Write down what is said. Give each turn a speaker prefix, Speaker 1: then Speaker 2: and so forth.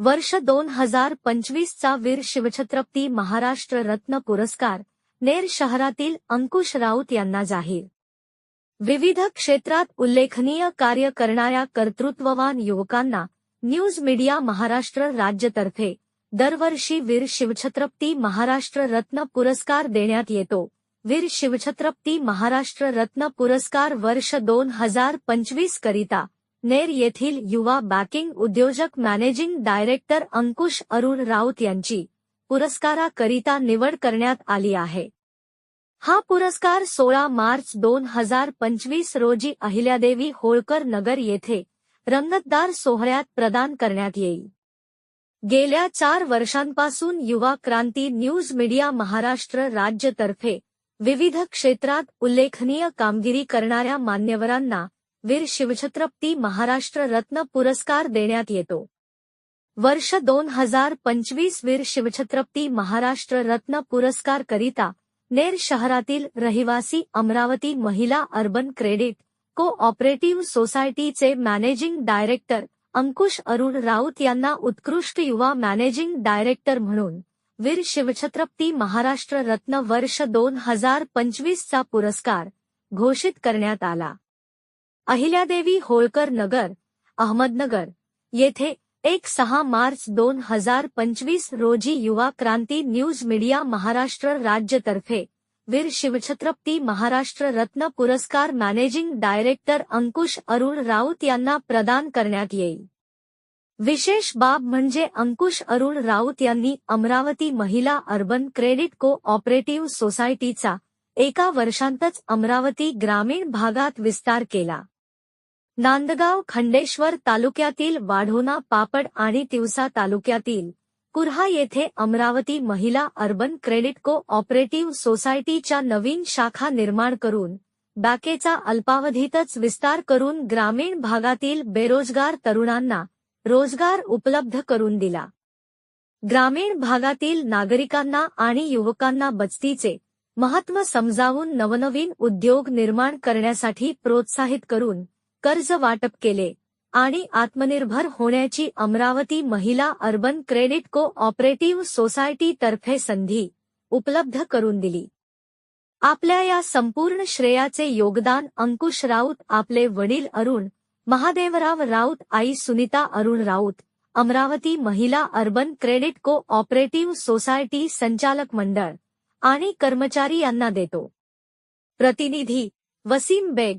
Speaker 1: वर्ष दोन हजार पंचवीसचा वीर शिवछत्रपती महाराष्ट्र रत्न पुरस्कार नेर शहरातील अंकुश राऊत यांना जाहीर. विविध क्षेत्रात उल्लेखनीय कार्य करणाऱ्या कर्तृत्ववान युवकांना न्यूज मीडिया महाराष्ट्र राज्यतर्फे दरवर्षी वीर शिवछत्रपती महाराष्ट्र रत्न पुरस्कार देण्यात येतो. वीर शिवछत्रपती महाराष्ट्र रत्न पुरस्कार वर्ष दोन हजार पंचवीस करिता नेर येथील युवा बँकिंग उद्योजक मॅनेजिंग डायरेक्टर अंकुश अरुण राऊत यांची पुरस्काराकरिता निवड करण्यात आली आहे. हा पुरस्कार सोळा मार्च दोन हज़ार पंचवीस रोजी अहिल्यादेवी होळकर नगर येथे रंगतदार सोहळ्यात प्रदान करण्यात येईल. गेल्या चार वर्षांपासून युवा क्रांती न्यूज़ मीडिया महाराष्ट्र राज्यतर्फे विविध क्षेत्रात उल्लेखनीय कामगिरी करणाऱ्या मान्यवरांना वीर शिवछत्रपती महाराष्ट्र रत्न पुरस्कार देण्यात येतो. वर्ष दोन हजार पंचवीस वीर शिवछत्रपती महाराष्ट्र रत्न पुरस्कार करिता नेर शहरातील रहिवासी Amravati Mahila urban credit co operative सोसायटीचे मॅनेजिंग डायरेक्टर अंकुश अरुण राऊत यांना उत्कृष्ट युवा मॅनेजिंग डायरेक्टर म्हणून वीर शिवछत्रपती महाराष्ट्र रत्न वर्ष दोन हजार पंचवीसचा पुरस्कार घोषित करण्यात आला. अहिल्यादेवी होळकर नगर अहमदनगर. येथे एक सहा मार्च दोन हजार पंचवीस रोजी युवा क्रांती न्यूज मीडिया महाराष्ट्र राज्यतर्फे वीर शिवछत्रपती महाराष्ट्र रत्न पुरस्कार मॅनेजिंग डायरेक्टर अंकुश अरुण राऊत यांना प्रदान करण्यात येईल. विशेष बाब म्हणजे अंकुश अरुण राऊत यांनी अमरावती महिला अर्बन क्रेडिट को ऑपरेटिव्ह सोसायटीचा एका वर्षांतच अमरावती ग्रामीण भागात विस्तार केला. नांदगाव खंडेश्वर तालुक्यातील वाढोना पापड आणि तिवसा तालुक्यातील कुर्हा येथे अमरावती महिला अर्बन क्रेडिट को ऑपरेटिव्ह सोसायटीच्या नवीन शाखा निर्माण करून बँकेचा अल्पावधीतच विस्तार करून ग्रामीण भागातील बेरोजगार तरुणांना रोजगार उपलब्ध करून दिला. ग्रामीण भागातील नागरिकांना आणि युवकांना बचतीचे महत्त्व समजावून नवनवीन उद्योग निर्माण करण्यासाठी प्रोत्साहित करून कर्ज वाटप केले आणि आत्मनिर्भर होण्याची Amravati Mahila urban credit cooperative सोसायटीतर्फे संधी उपलब्ध करून दिली. आपल्या या संपूर्ण श्रेयाचे योगदान अंकुश राऊत आपले वडील अरुण महादेवराव राऊत आई Sunita Arun Raut Amravati Mahila urban credit cooperative society संचालक मंडळ आणि कर्मचारी यांना देतो. प्रतिनिधी Wasim Baig